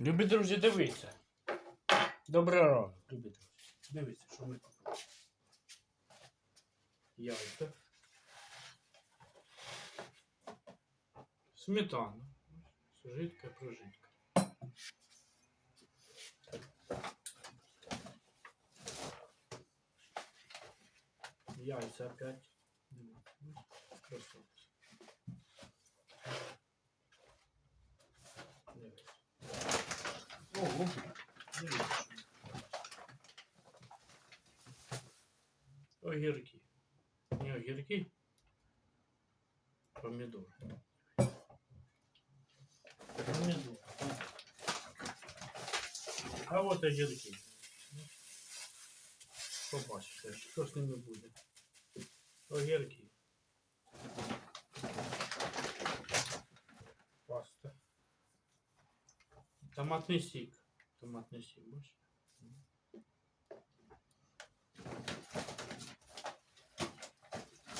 Любі друзі, дивіться. Добрий ранок, любі друзі. Дивіться, що ми купили. Яйця. Сметана. Жидка, прожитка. Яйця опять. Дивіться. Ого, дивіться. Огірки. Не огірки. Помідори. Помідори. А от огірки. Побачите, що з ними буде. Огірки. Томатний сік. Томатний сік, бачите?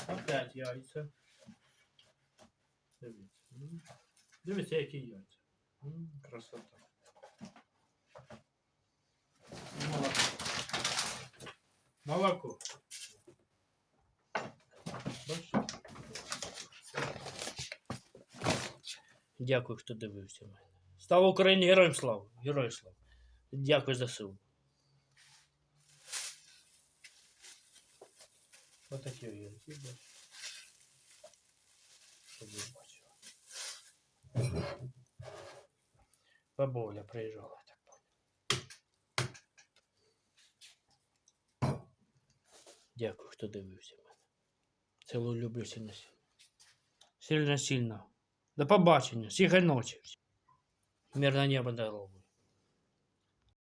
Опять яйця. Дивіться. Дивіться, які яйця. Красота. Молоко. Молоко. Дякую, хто дивився мене. Слава Україні, героям слава! Героям слава! Дякую за силу. Отакі огірки, бачите. Щоб ви бачили. Бабуля приїжджала так. Дякую, хто дивився мене. Цілу люблю сильно сильно. Сильно сильно. До побачення. Сіхай ночі. Мирне небо дало.